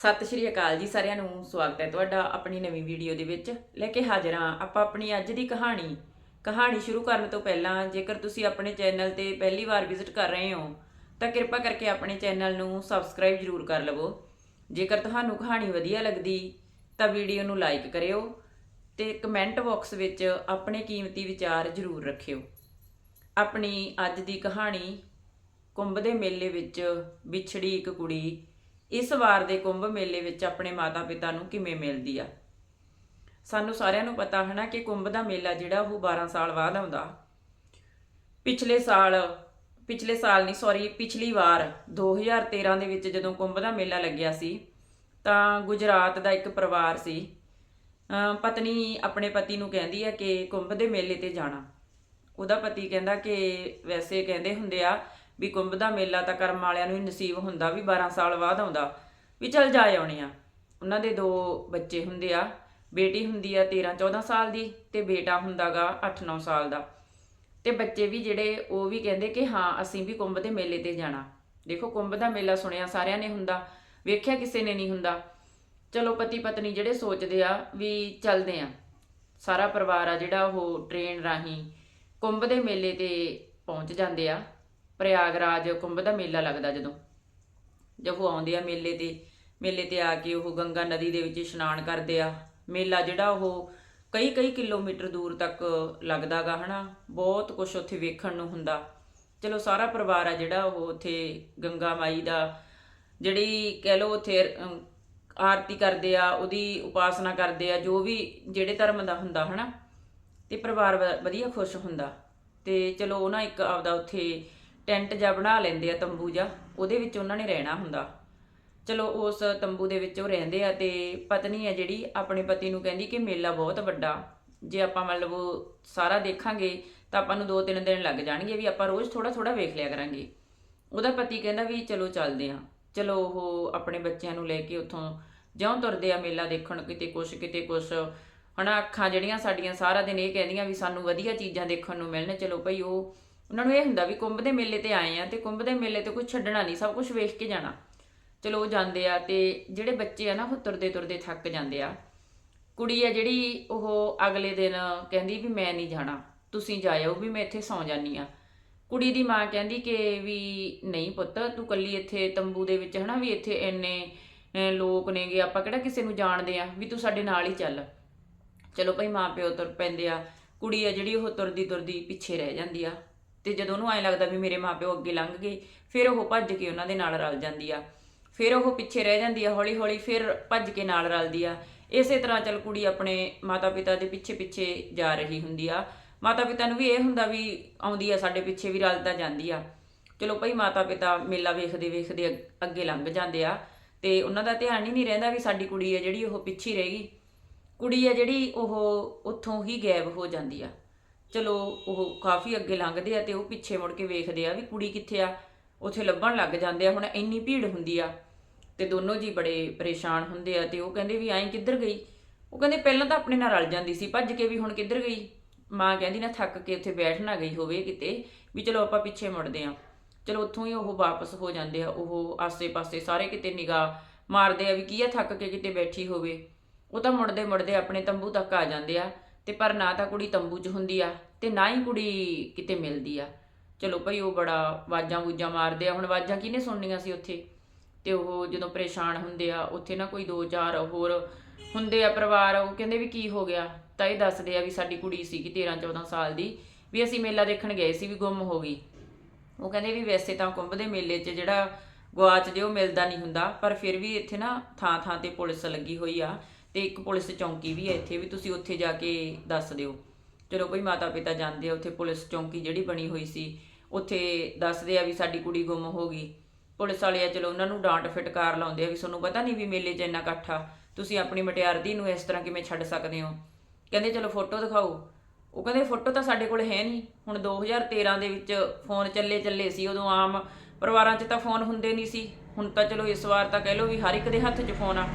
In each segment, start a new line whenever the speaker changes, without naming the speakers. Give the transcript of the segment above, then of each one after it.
ਸਤਿ ਸ਼੍ਰੀ ਅਕਾਲ ਜੀ ਸਾਰਿਆਂ ਨੂੰ, ਸਵਾਗਤ ਹੈ ਤੁਹਾਡਾ ਆਪਣੀ ਨਵੀਂ ਵੀਡੀਓ ਦੇ ਵਿੱਚ। ਲੈ ਕੇ ਹਾਜ਼ਰ ਹਾਂ ਆਪਾਂ ਆਪਣੀ ਅੱਜ ਦੀ ਕਹਾਣੀ। ਕਹਾਣੀ ਸ਼ੁਰੂ ਕਰਨ ਤੋਂ ਪਹਿਲਾਂ ਜੇਕਰ ਤੁਸੀਂ ਆਪਣੇ ਚੈਨਲ ਤੇ ਪਹਿਲੀ ਵਾਰ ਵਿਜ਼ਿਟ ਕਰ ਰਹੇ ਹੋ, ਤਾਂ ਕਿਰਪਾ ਕਰਕੇ ਆਪਣੇ ਚੈਨਲ ਨੂੰ ਸਬਸਕ੍ਰਾਈਬ ਜ਼ਰੂਰ ਕਰ ਲਵੋ। ਜੇਕਰ ਤੁਹਾਨੂੰ ਕਹਾਣੀ ਵਧੀਆ ਲੱਗਦੀ, ਤਾਂ ਵੀਡੀਓ ਨੂੰ ਲਾਈਕ ਕਰਿਓ ਤੇ ਕਮੈਂਟ ਬਾਕਸ ਵਿੱਚ ਆਪਣੇ ਕੀਮਤੀ ਵਿਚਾਰ ਜ਼ਰੂਰ ਰੱਖਿਓ। ਆਪਣੀ ਅੱਜ ਦੀ ਕਹਾਣੀ, ਕੁੰਭ ਦੇ ਮੇਲੇ ਵਿੱਚ ਵਿਛੜੀ ਇੱਕ ਕੁੜੀ ਇਸ ਵਾਰ ਦੇ ਕੁੰਭ ਮੇਲੇ ਵਿੱਚ ਆਪਣੇ ਮਾਤਾ-ਪਿਤਾ ਨੂੰ ਕਿਵੇਂ ਮਿਲਦੀ ਆ? ਸਾਨੂੰ ਸਾਰਿਆਂ ਨੂੰ ਪਤਾ ਹੈ ਨਾ ਕਿ ਕੁੰਭ ਦਾ ਮੇਲਾ ਜਿਹੜਾ ਉਹ 12 ਸਾਲ ਬਾਅਦ ਆਉਂਦਾ। ਪਿਛਲੇ ਸਾਲ ਪਿਛਲੇ ਸਾਲ ਨਹੀਂ ਸੌਰੀ ਪਿਛਲੀ ਵਾਰ 2013 ਦੇ ਵਿੱਚ ਜਦੋਂ ਕੁੰਭ ਦਾ ਮੇਲਾ ਲੱਗਿਆ ਸੀ, ਤਾਂ ਗੁਜਰਾਤ ਦਾ ਇੱਕ ਪਰਿਵਾਰ ਸੀ ਪਤਨੀ ਆਪਣੇ ਪਤੀ ਨੂੰ ਕਹਿੰਦੀ ਹੈ ਕਿ ਕੁੰਭ ਦੇ ਮੇਲੇ ਤੇ ਜਾਣਾ। ਉਹਦਾ ਪਤੀ ਕਹਿੰਦਾ ਕਿ ਵੈਸੇ ਕਹਿੰਦੇ ਹੁੰਦੇ ਆ ਵੀ ਕੁੰਭ ਦਾ ਮੇਲਾ ਤਾਂ ਕਰਮ ਵਾਲਿਆਂ ਨੂੰ ਹੀ ਨਸੀਬ ਹੁੰਦਾ ਵੀ 12 ਸਾਲ ਬਾਅਦ ਆਉਂਦਾ। ਵੀ ਚਲ ਜਾ ਆਉਣੇ ਆ। ਉਹਨਾਂ ਦੇ ਦੋ ਬੱਚੇ ਹੁੰਦੇ ਆ। ਬੇਟੀ ਹੁੰਦੀ ਆ 13 14 ਸਾਲ ਦੀ ਤੇ ਬੇਟਾ ਹੁੰਦਾਗਾ 8 9 ਸਾਲ ਦਾ। ਤੇ ਬੱਚੇ ਵੀ ਜਿਹੜੇ ਉਹ ਵੀ ਕਹਿੰਦੇ ਕਿ ਹਾਂ, ਅਸੀਂ ਵੀ ਕੁੰਭ ਦੇ ਮੇਲੇ ਤੇ ਜਾਣਾ। ਦੇਖੋ ਕੁੰਭ ਦਾ ਮੇਲਾ ਸੁਣਿਆ ਸਾਰਿਆਂ ਨੇ ਹੁੰਦਾ, ਵੇਖਿਆ ਕਿਸੇ ਨੇ ਨਹੀਂ ਹੁੰਦਾ। ਚਲੋ ਪਤੀ ਪਤਨੀ ਜਿਹੜੇ ਸੋਚਦੇ ਆ ਵੀ ਚੱਲਦੇ ਆ। ਸਾਰਾ ਪਰਿਵਾਰ ਆ ਜਿਹੜਾ ਉਹ ਟ੍ਰੇਨ ਰਾਹੀਂ ਕੁੰਭ ਦੇ ਮੇਲੇ ਤੇ ਪਹੁੰਚ ਜਾਂਦੇ ਆ। ਪ੍ਰਯਾਗਰਾਜ ਕੁੰਭ ਦਾ ਮੇਲਾ ਲੱਗਦਾ ਜਦੋਂ। ਜਦ ਉਹ ਆਉਂਦੇ ਆ ਮੇਲੇ ਤੇ ਮੇਲੇ ਤੇ ਆ ਕੇ ਉਹ ਗੰਗਾ ਨਦੀ ਦੇ ਵਿੱਚ ਇਸ਼ਨਾਨ ਕਰਦੇ ਆ। ਮੇਲਾ ਜਿਹੜਾ ਉਹ ਕਈ ਕਈ ਕਿਲੋਮੀਟਰ ਦੂਰ ਤੱਕ ਲੱਗਦਾਗਾ, ਹਨਾ? ਬਹੁਤ ਕੁਝ ਉੱਥੇ ਵੇਖਣ ਨੂੰ ਹੁੰਦਾ। ਚਲੋ, ਸਾਰਾ ਪਰਿਵਾਰ ਆ ਜਿਹੜਾ ਉਹ ਉੱਥੇ ਗੰਗਾ ਮਾਈ ਦਾ, ਜਿਹੜੀ ਕਹਿ ਲਓ ਉੱਥੇ ਆਰਤੀ ਕਰਦੇ ਆ, ਉਹਦੀ ਉਪਾਸਨਾ ਕਰਦੇ ਆ, ਜੋ ਵੀ ਜਿਹੜੇ ਧਰਮ ਦਾ ਹੁੰਦਾ, ਹਨਾ? ਤੇ ਪਰਿਵਾਰ ਵ- ਵਧੀਆ ਖੁਸ਼ ਹੁੰਦਾ। ਤੇ ਚਲੋ, ਉਹ ਨਾ ਇੱਕ ਆਪਦਾ ਉੱਥੇ ਟੈਂਟ ਜਾਂ ਬਣਾ ਲੈਂਦੇ ਆ ਤੰਬੂ ਜਾਂ ਉਹਦੇ ਵਿੱਚ ਉਹਨਾਂ ਨੇ ਰਹਿਣਾ ਹੁੰਦਾ। ਚਲੋ ਉਸ ਤੰਬੂ ਦੇ ਵਿੱਚ ਉਹ ਰਹਿੰਦੇ ਆ ਤੇ ਪਤਨੀ ਆ ਜਿਹੜੀ, ਆਪਣੇ ਪਤੀ ਨੂੰ ਕਹਿੰਦੀ ਕਿ ਮੇਲਾ ਬਹੁਤ ਵੱਡਾ। ਜੇ ਆਪਾਂ ਮਤਲਬ ਉਹ ਸਾਰਾ ਦੇਖਾਂਗੇ, ਤਾਂ ਆਪਾਂ ਨੂੰ 2-3 ਦਿਨ ਲੱਗ ਜਾਣਗੇ ਵੀ ਆਪਾਂ ਰੋਜ਼ ਥੋੜਾ ਥੋੜਾ ਵੇਖ ਲਿਆ ਕਰਾਂਗੇ। ਉਹਦਾ ਪਤੀ ਕਹਿੰਦਾ ਵੀ ਚਲੋ ਚੱਲਦੇ ਆ ਚਲੋ ਉਹ ਆਪਣੇ ਬੱਚਿਆਂ ਨੂੰ ਲੈ ਕੇ ਉੱਥੋਂ ਜਿਉਂ ਤੁਰਦੇ ਆ ਮੇਲਾ ਦੇਖਣ, ਕਿਤੇ ਕੁਛ ਕਿਤੇ ਕੁਛ। ਹਨਾ, ਅੱਖਾਂ ਜਿਹੜੀਆਂ ਸਾਡੀਆਂ ਸਾਰਾ ਦਿਨ ਇਹ ਕਹਿੰਦੀਆਂ ਵੀ ਸਾਨੂੰ ਵਧੀਆ ਚੀਜ਼ਾਂ ਦੇਖਣ ਨੂੰ ਮਿਲਣ। ਚਲੋ ਭਈ ਉਹ ਉਹਨਾਂ ਨੂੰ ਇਹ ਹੁੰਦਾ ਵੀ ਕੁੰਭ ਦੇ ਮੇਲੇ ਤੇ ਆਏ ਆ ਤੇ ਕੁੰਭ ਦੇ ਮੇਲੇ ਤੇ ਕੁਝ ਛੱਡਣਾ ਨਹੀਂ, ਸਭ ਕੁਝ ਵੇਖ ਕੇ ਜਾਣਾ। ਚਲੋ ਉਹ ਜਾਂਦੇ ਆ ਤੇ ਜਿਹੜੇ ਬੱਚੇ ਆ ਨਾ ਉਹ ਤੁਰਦੇ ਤੁਰਦੇ ਥੱਕ ਜਾਂਦੇ ਆ। ਕੁੜੀ ਆ ਜਿਹੜੀ ਉਹ ਅਗਲੇ ਦਿਨ ਕਹਿੰਦੀ ਵੀ ਮੈਂ ਨਹੀਂ ਜਾਣਾ, ਤੁਸੀਂ ਜਾਇਓ ਵੀ ਮੈਂ ਇੱਥੇ ਸੌਂ ਜਾਨੀ ਆ। ਕੁੜੀ ਦੀ ਮਾਂ ਕਹਿੰਦੀ ਕਿ ਵੀ ਨਹੀਂ ਪੁੱਤ, ਤੂੰ ਕੱਲੀ ਇੱਥੇ ਤੰਬੂ ਦੇ ਵਿੱਚ ਹਨਾ ਵੀ ਇੱਥੇ ਇੰਨੇ ਲੋਕ ਨੇਗੇ, ਆਪਾਂ ਕਿਹੜਾ ਕਿਸੇ ਨੂੰ ਜਾਣਦੇ ਆ ਵੀ ਤੂੰ ਸਾਡੇ ਨਾਲ ਹੀ ਚੱਲ। ਚਲੋ ਭਾਈ ਮਾਂ ਪਿਓ ਤੁਰ ਪੈਂਦੇ ਆ, ਕੁੜੀ ਆ ਜਿਹੜੀ ਉਹ ਤੁਰਦੀ ਤੁਰਦੀ ਪਿੱਛੇ ਰਹਿ ਜਾਂਦੀ ਆ। ਤੇ ਜਦੋਂ ਉਹਨੂੰ ਐਂ ਲੱਗਦਾ ਵੀ ਮੇਰੇ ਮਾਂ ਪਿਓ ਅੱਗੇ ਲੰਘ ਗਏ, ਫਿਰ ਉਹ ਭੱਜ ਕੇ ਉਹਨਾਂ ਦੇ ਨਾਲ ਰਲ ਜਾਂਦੀ ਆ। ਫਿਰ ਉਹ ਪਿੱਛੇ ਰਹਿ ਜਾਂਦੀ ਆ ਹੌਲੀ ਹੌਲੀ ਫਿਰ ਭੱਜ ਕੇ ਨਾਲ ਰਲਦੀ ਆ। ਇਸੇ ਤਰ੍ਹਾਂ ਚਲ ਕੁੜੀ ਆਪਣੇ ਮਾਤਾ ਪਿਤਾ ਦੇ ਪਿੱਛੇ ਪਿੱਛੇ ਜਾ ਰਹੀ ਹੁੰਦੀ ਆ। ਮਾਤਾ ਪਿਤਾ ਨੂੰ ਵੀ ਇਹ ਹੁੰਦਾ ਵੀ ਆਉਂਦੀ ਆ, ਸਾਡੇ ਪਿੱਛੇ ਵੀ ਰਲਦਾ ਜਾਂਦੀ ਆ। ਚਲੋ ਭਾਈ ਮਾਤਾ ਪਿਤਾ ਮੇਲਾ ਵੇਖਦੇ ਵੇਖਦੇ ਅੱਗ- ਅੱਗੇ ਲੰਘ ਜਾਂਦੇ ਆ। ਤੇ ਉਹਨਾਂ ਦਾ ਧਿਆਨ ਹੀ ਨਹੀਂ ਰਹਿੰਦਾ ਵੀ ਸਾਡੀ ਕੁੜੀ ਆ ਜਿਹੜੀ ਉਹ ਪਿੱਛੇ ਰਹਿ ਗਈ। ਕੁੜੀ ਆ ਜਿਹੜੀ ਉਹ ਉੱਥੋਂ ਹੀ ਗਾਇਬ ਹੋ ਜਾਂਦੀ ਆ। ਚਲੋ ਉਹ ਕਾਫੀ ਅੱਗੇ ਲੰਘਦੇ ਆ ਤੇ ਉਹ ਪਿੱਛੇ ਮੁੜ ਕੇ ਵੇਖਦੇ ਆ ਵੀ ਕੁੜੀ ਕਿੱਥੇ ਆ, ਉੱਥੇ ਲੱਭਣ ਲੱਗ ਜਾਂਦੇ ਆ, ਹੁਣ ਇੰਨੀ ਭੀੜ ਹੁੰਦੀ ਆ ਤੇ ਦੋਨੋਂ ਜੀ ਬੜੇ ਪਰੇਸ਼ਾਨ ਹੁੰਦੇ ਆ ਤੇ ਉਹ ਕਹਿੰਦੇ ਵੀ ਐਂ ਕਿੱਧਰ ਗਈ? ਉਹ ਕਹਿੰਦੇ ਪਹਿਲਾਂ ਤਾਂ ਆਪਣੇ ਨਾਲ ਰਲ ਜਾਂਦੀ ਸੀ, ਭੱਜ ਕੇ ਵੀ ਹੁਣ ਕਿੱਧਰ ਗਈ? ਮਾਂ ਕਹਿੰਦੀ ਨਾ ਥੱਕ ਕੇ ਉੱਥੇ ਬੈਠ ਨਾ ਗਈ ਹੋਵੇ ਕਿਤੇ, ਵੀ ਚਲੋ ਆਪਾਂ ਪਿੱਛੇ ਮੁੜਦੇ ਆ। ਚਲੋ ਉੱਥੋਂ ਹੀ ਉਹ ਵਾਪਸ ਹੋ ਜਾਂਦੇ ਆ, ਉਹ ਆਸੇ-ਪਾਸੇ ਸਾਰੇ ਕਿਤੇ ਨਿਗਾਹ ਮਾਰਦੇ ਆ ਵੀ ਕੀ ਆ ਥੱਕ ਕੇ ਕਿਤੇ ਬੈਠੀ ਹੋਵੇ। ਉਹ ਤਾਂ ਮੁੜਦੇ ਮੁੜਦੇ ਆਪਣੇ ਤੰਬੂ ਤੱਕ ਆ ਜਾਂਦੇ ਆ। ਤੇ ਪਰ ਨਾ ਤਾਂ ਕੁੜੀ ਤੰਬੂ 'ਚ ਹੁੰਦੀ ਆ ਤੇ ਨਾ ਹੀ ਕੁੜੀ ਕਿਤੇ ਮਿਲਦੀ ਆ। ਚਲੋ ਭਈ ਉਹ ਬੜਾ ਆਵਾਜ਼ਾਂ ਵੂਜਾਂ ਮਾਰਦੇ ਆ। ਹੁਣ ਆਵਾਜ਼ਾਂ ਕਿਹਨੇ ਸੁਣਨੀਆਂ ਸੀ ਉੱਥੇ? ਤੇ ਉਹ ਜਦੋਂ ਪਰੇਸ਼ਾਨ ਹੁੰਦੇ ਆ, ਉੱਥੇ ਨਾ ਕੋਈ ਦੋ ਚਾਰ ਹੋਰ ਹੁੰਦੇ ਆ ਪਰਿਵਾਰ, ਉਹ ਕਹਿੰਦੇ ਵੀ ਕੀ ਹੋ ਗਿਆ? ਤਾਂ ਇਹ ਦੱਸਦੇ ਆ ਵੀ ਸਾਡੀ ਕੁੜੀ ਸੀਗੀ 13 14 ਸਾਲ ਦੀ, ਵੀ ਅਸੀਂ ਮੇਲਾ ਦੇਖਣ ਗਏ ਸੀ ਵੀ ਗੁੰਮ ਹੋ ਗਈ। ਉਹ ਕਹਿੰਦੇ ਵੀ ਵੈਸੇ ਤਾਂ ਕੁੰਭ ਦੇ ਮੇਲੇ 'ਚ ਜਿਹੜਾ ਗਵਾਚ ਜੇ ਉਹ ਮਿਲਦਾ ਨਹੀਂ ਹੁੰਦਾ, ਪਰ ਫਿਰ ਵੀ ਇੱਥੇ ਨਾ ਥਾਂ ਥਾਂ ਤੇ ਪੁਲਿਸ ਲੱਗੀ ਹੋਈ ਆ। ਤੇ ਇੱਕ ਪੁਲਿਸ ਚੌਂਕੀ ਵੀ ਹੈ ਇੱਥੇ ਵੀ, ਤੁਸੀਂ ਉੱਥੇ ਜਾ ਕੇ ਦੱਸ ਦਿਓ। ਚਲੋ ਕੋਈ ਮਾਤਾ ਪਿਤਾ ਜਾਂਦੇ ਆ, ਉੱਥੇ ਪੁਲਿਸ ਚੌਂਕੀ ਜਿਹੜੀ ਬਣੀ ਹੋਈ ਸੀ, ਉੱਥੇ ਦੱਸਦੇ ਆ ਵੀ ਸਾਡੀ ਕੁੜੀ ਗੁੰਮ ਹੋ ਗਈ। ਪੁਲਿਸ ਵਾਲੇ ਆ, ਚਲੋ ਉਹਨਾਂ ਨੂੰ ਡਾਂਟ ਫਟਕਾਰ ਲਾਉਂਦੇ ਆ ਵੀ ਤੁਹਾਨੂੰ ਪਤਾ ਨਹੀਂ ਵੀ ਮੇਲੇ 'ਚ ਇੰਨਾ ਇਕੱਠ ਆ ਤੁਸੀਂ ਆਪਣੀ ਮਟਿਆਰਦੀ ਨੂੰ ਇਸ ਤਰ੍ਹਾਂ ਕਿਵੇਂ ਛੱਡ ਸਕਦੇ ਹੋ? ਕਹਿੰਦੇ, ਚਲੋ ਫੋਟੋ ਦਿਖਾਓ। ਉਹ ਕਹਿੰਦੇ, ਫੋਟੋ ਤਾਂ ਸਾਡੇ ਕੋਲ ਹੈ ਨਹੀਂ। ਹੁਣ 2013 ਦੇ ਵਿੱਚ ਫੋਨ ਚੱਲੇ ਚੱਲੇ ਸੀ, ਉਦੋਂ ਆਮ ਪਰਿਵਾਰਾਂ 'ਚ ਤਾਂ ਫੋਨ ਹੁੰਦੇ ਨਹੀਂ ਸੀ। ਹੁਣ ਤਾਂ ਚਲੋ ਇਸ ਵਾਰ ਤਾਂ ਕਹਿ ਲਓ ਵੀ ਹਰ ਇੱਕ ਦੇ ਹੱਥ 'ਚ ਫੋਨ ਆ।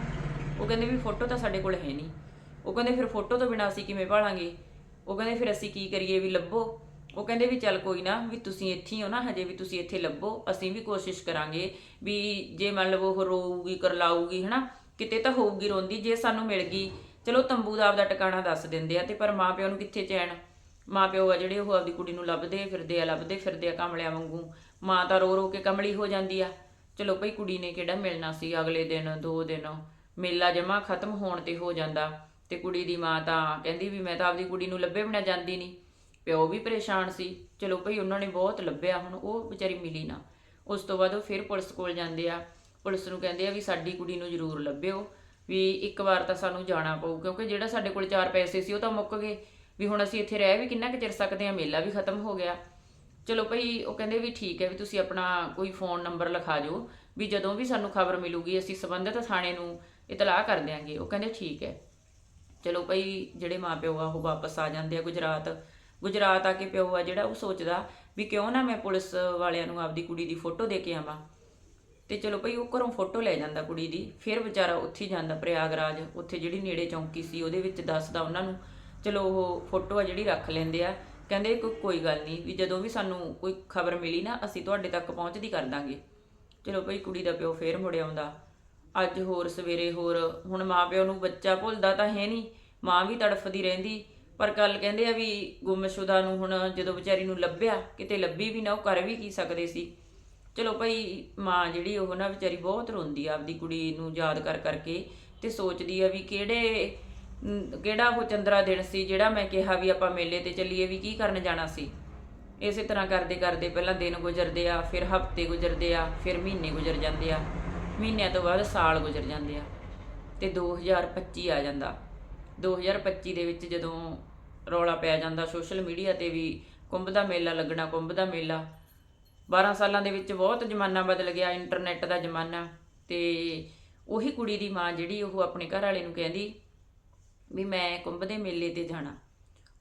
ਉਹ ਕਹਿੰਦੇ ਵੀ ਫੋਟੋ ਤਾਂ ਸਾਡੇ ਕੋਲ ਹੈ ਨਹੀਂ। ਉਹ ਕਹਿੰਦੇ ਫਿਰ ਫੋਟੋ ਤੋਂ ਬਿਨਾਂ ਅਸੀਂ ਕਿਵੇਂ ਭਾਲਾਂਗੇ? ਉਹ ਕਹਿੰਦੇ ਫਿਰ ਅਸੀਂ ਕੀ ਕਰੀਏ ਵੀ ਲੱਭੋ? ਉਹ ਕਹਿੰਦੇ ਵੀ ਚੱਲ ਕੋਈ ਨਾ, ਵੀ ਤੁਸੀਂ ਇੱਥੇ ਹੀ ਹੋ ਨਾ ਹਜੇ ਵੀ ਤੁਸੀਂ ਇੱਥੇ ਲੱਭੋ, ਅਸੀਂ ਵੀ ਕੋਸ਼ਿਸ਼ ਕਰਾਂਗੇ ਵੀ ਜੇ ਮੰਨ ਲਵੋ ਉਹ ਰੋਊਗੀ, ਕਰਲਾਊਗੀ, ਹਨਾ? ਕਿਤੇ ਤਾਂ ਹੋਊਗੀ ਰੋਂਦੀ, ਜੇ ਸਾਨੂੰ ਮਿਲ ਗਈ। ਚਲੋ ਤੰਬੂ ਦਾ ਆਪਦਾ ਟਿਕਾਣਾ ਦੱਸ ਦਿੰਦੇ ਆ ਤੇ ਪਰ ਮਾਪਿਓ ਨੂੰ ਕਿੱਥੇ ਚੈਨ? ਮਾਪਿਓ ਆ ਜਿਹੜੇ ਉਹ ਆਪਦੀ ਕੁੜੀ ਨੂੰ ਲੱਭਦੇ ਫਿਰਦੇ ਆ, ਲੱਭਦੇ ਫਿਰਦੇ ਆ ਕਮਲਿਆਂ ਵਾਂਗੂ। ਮਾਂ ਤਾਂ ਰੋ ਰੋ ਕੇ ਕਮਲੀ ਹੋ ਜਾਂਦੀ ਆ। ਚਲੋ ਭਈ ਕੁੜੀ ਨੇ ਕਿਹੜਾ ਮਿਲਣਾ ਸੀ ਅਗਲੇ ਦਿਨ, ਦੋ ਦਿਨ? ਮੇਲਾ ਜਮਾ ਖਤਮ ਹੋਣ ਤੇ ਹੋ ਜਾਂਦਾ ਤੇ ਕੁੜੀ ਦੀ ਮਾਂ ਤਾਂ ਕਹਿੰਦੀ ਵੀ ਮੈਂ ਤਾਂ ਆਪਦੀ ਕੁੜੀ ਨੂੰ ਲੱਭੇ ਬਿਨਾ ਜਾਂਦੀ ਨਹੀਂ। ਪਿਓ ਵੀ ਪਰੇਸ਼ਾਨ ਸੀ। ਚਲੋ ਭਈ ਉਹਨਾਂ ਨੇ ਬਹੁਤ ਲੱਭਿਆ, ਹੁਣ ਉਹ ਵਿਚਾਰੀ ਮਿਲੀ ਨਾ। ਉਸ ਤੋਂ ਬਾਅਦ ਉਹ ਫਿਰ ਪੁਲਿਸ ਕੋਲ ਜਾਂਦੇ ਆ। ਪੁਲਿਸ ਨੂੰ ਕਹਿੰਦੇ ਆ ਵੀ ਸਾਡੀ ਕੁੜੀ ਨੂੰ ਜ਼ਰੂਰ ਲੱਭਿਓ। ਵੀ ਇੱਕ ਵਾਰ ਤਾਂ ਸਾਨੂੰ ਜਾਣਾ ਪਊ, ਕਿਉਂਕਿ ਜਿਹੜਾ ਸਾਡੇ ਕੋਲ ਚਾਰ ਪੈਸੇ ਸੀ ਉਹ ਤਾਂ ਮੁੱਕ ਗਏ। ਵੀ ਹੁਣ ਅਸੀਂ ਇੱਥੇ ਰਹਿ ਵੀ ਕਿੰਨਾ ਕੁ ਚਿਰ ਸਕਦੇ ਆ, ਮੇਲਾ ਵੀ ਖਤਮ ਹੋ ਗਿਆ। ਚਲੋ ਭਈ ਉਹ ਕਹਿੰਦੇ ਵੀ ਠੀਕ ਹੈ ਵੀ ਤੁਸੀਂ ਆਪਣਾ ਕੋਈ ਫੋਨ ਨੰਬਰ ਲਿਖਾ ਦਿਓ। ਵੀ ਜਦੋਂ ਵੀ ਸਾਨੂੰ ਖਬਰ ਮਿਲੂਗੀ, ਅਸੀਂ ਸੰਬੰਧਿਤ ਥਾਣੇ ਨੂੰ ਇਤਲਾਹ ਕਰ ਦਿਆਂਗੇ। ਉਹ ਕਹਿੰਦੇ ਠੀਕ ਹੈ। ਚਲੋ ਭਈ ਜਿਹੜੇ ਮਾਪਿਓ ਆ, ਉਹ ਵਾਪਸ ਆ ਜਾਂਦੇ ਆ ਗੁਜਰਾਤ। ਗੁਜਰਾਤ ਆ ਕੇ ਪਿਓ ਆ ਜਿਹੜਾ, ਉਹ ਸੋਚਦਾ ਵੀ ਕਿਉਂ ਨਾ ਮੈਂ ਪੁਲਿਸ ਵਾਲਿਆਂ ਨੂੰ ਆਪਦੀ ਕੁੜੀ ਦੀ ਫੋਟੋ ਦੇ ਕੇ ਆਵਾਂ। ਤੇ ਚਲੋ ਭਈ ਉਹ ਘਰੋਂ ਫੋਟੋ ਲੈ ਜਾਂਦਾ ਕੁੜੀ ਦੀ। ਫਿਰ ਵਿਚਾਰਾ ਉੱਥੇ ਹੀ ਜਾਂਦਾ ਪ੍ਰਯਾਗਰਾਜ। ਉੱਥੇ ਜਿਹੜੀ ਨੇੜੇ ਚੌਂਕੀ ਸੀ, ਉਹਦੇ ਵਿੱਚ ਦੱਸਦਾ ਉਹਨਾਂ ਨੂੰ, ਚਲੋ ਉਹ ਫੋਟੋ ਆ ਜਿਹੜੀ ਰੱਖ ਲੈਂਦੇ ਆ। ਕਹਿੰਦੇ ਕੋ- ਕੋਈ ਗੱਲ ਨਹੀਂ, ਵੀ ਜਦੋਂ ਵੀ ਸਾਨੂੰ ਕੋਈ ਖਬਰ ਮਿਲੀ ਨਾ, ਅਸੀਂ ਤੁਹਾਡੇ ਤੱਕ ਪਹੁੰਚਦੀ ਕਰ ਦਾਂਗੇ। ਚਲੋ ਭਈ ਕੁੜੀ ਦਾ ਪਿਓ ਫੇਰ ਮੁੜ ਆਉਂਦਾ। ਅੱਜ ਹੋਰ ਸਵੇਰੇ ਹੋਰ। ਹੁਣ ਮਾਪਿਓ ਨੂੰ ਬੱਚਾ ਭੁੱਲਦਾ ਤਾਂ ਹੈ ਨਹੀਂ। ਮਾਂ ਵੀ ਤੜਫਦੀ ਰਹਿੰਦੀ। ਪਰ ਕੱਲ ਕਹਿੰਦੇ ਆ ਵੀ ਗੁੰਮਸ਼ੁਦਾ ਨੂੰ ਹੁਣ ਜਦੋਂ ਵਿਚਾਰੀ ਨੂੰ ਲੱਭਿਆ, ਕਿਤੇ ਲੱਭੀ ਵੀ ਨਾ, ਉਹ ਕਰ ਵੀ ਕੀ ਸਕਦੇ ਸੀ। ਚਲੋ ਭਾਈ, ਮਾਂ ਜਿਹੜੀ ਉਹ ਨਾ ਵਿਚਾਰੀ ਬਹੁਤ ਰੋਂਦੀ ਆ ਆਪਦੀ ਕੁੜੀ ਨੂੰ ਯਾਦ ਕਰ ਕਰਕੇ ਤੇ ਸੋਚਦੀ ਆ ਵੀ ਕਿਹੜੇ ਕਿਹੜਾ ਉਹ ਚੰਦਰਾ ਦਿਨ ਸੀ ਜਿਹੜਾ ਮੈਂ ਕਿਹਾ ਵੀ ਆਪਾਂ ਮੇਲੇ ਤੇ ਚੱਲੀਏ ਵੀ ਕੀ ਕਰਨ ਜਾਣਾ ਸੀ। ਇਸੇ ਤਰ੍ਹਾਂ ਕਰਦੇ ਕਰਦੇ ਪਹਿਲਾਂ ਦਿਨ ਗੁਜ਼ਰਦੇ ਆ, ਫਿਰ ਹਫ਼ਤੇ ਗੁਜ਼ਰਦੇ ਆ, ਫਿਰ ਮਹੀਨੇ ਗੁਜ਼ਰ ਜਾਂਦੇ ਆ। ਮਹੀਨਿਆਂ ਤੋਂ ਬਾਅਦ ਸਾਲ ਗੁਜ਼ਰ ਜਾਂਦੇ ਆ ਤੇ 2025 ਆ ਜਾਂਦਾ। 2025 ਦੇ ਵਿੱਚ ਜਦੋਂ ਰੌਲਾ ਪਿਆ ਜਾਂਦਾ ਸੋਸ਼ਲ ਮੀਡੀਆ ਤੇ ਵੀ, ਕੁੰਭ ਦਾ ਮੇਲਾ ਲੱਗਣਾ, ਕੁੰਭ ਦਾ ਮੇਲਾ 12 ਸਾਲਾਂ ਦੇ ਵਿੱਚ ਬਹੁਤ ਜ਼ਮਾਨਾ ਬਦਲ ਗਿਆ ਇੰਟਰਨੈਟ ਦਾ ਜ਼ਮਾਨਾ ਤੇ ਉਹੀ ਕੁੜੀ ਦੀ ਮਾਂ ਜਿਹੜੀ ਉਹ ਆਪਣੇ ਘਰ ਵਾਲੇ ਨੂੰ ਕਹਿੰਦੀ ਵੀ ਮੈਂ ਕੁੰਭ ਦੇ ਮੇਲੇ ਤੇ ਜਾਣਾ।